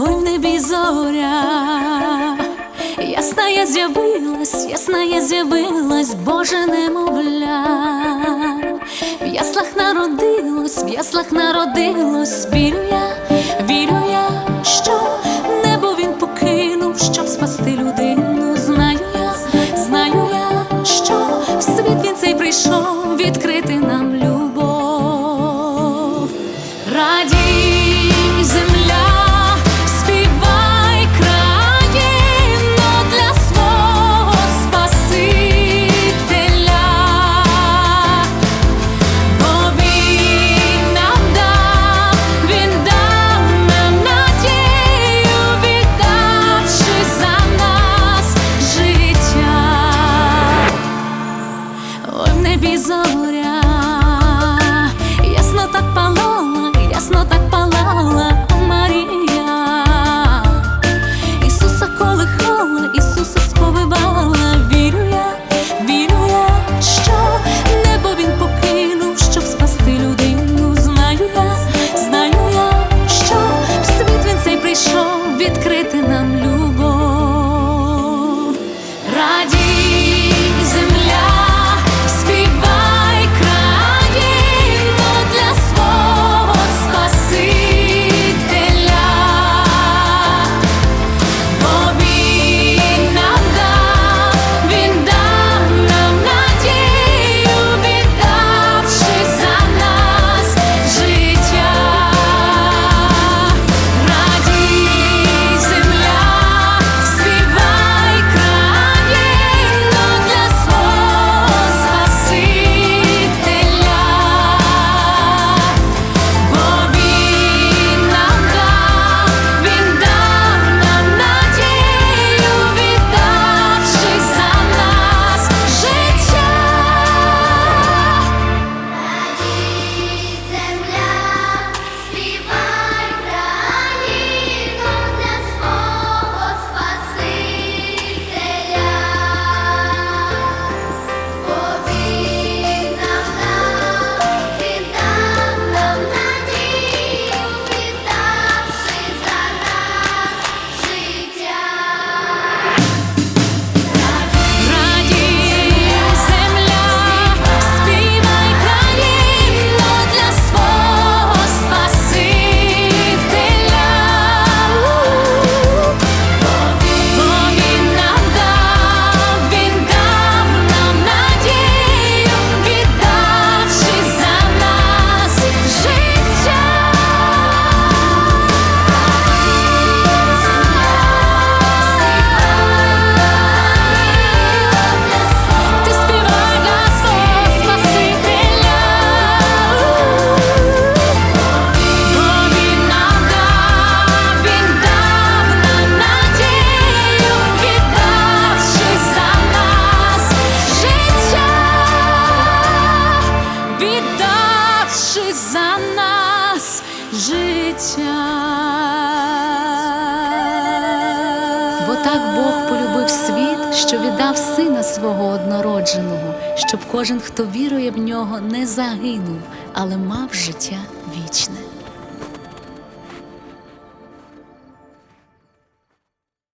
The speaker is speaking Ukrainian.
ой в небі зоря, ясна я з'явилась, ясна я з'явилась, Боже немовля, в яслах народилось, в яслах народилось, вірю я, вірю я, що небо він покинув, щоб спасти людину. Знаю я, знаю я, що в світ він цей прийшов відкрити нам небі зоря, ясно так палала, ясно так палала Марія, Ісуса колихала, Ісуса сповивала, вірю я, вірю я, що небо він покинув, щоб спасти людину. Знаю я, знаю я, що в світ він цей прийшов відкрити нам віддавши за нас життя. Бо так Бог полюбив світ, що віддав сина свого однородженого, щоб кожен, хто вірує в нього, не загинув, але мав життя вічне.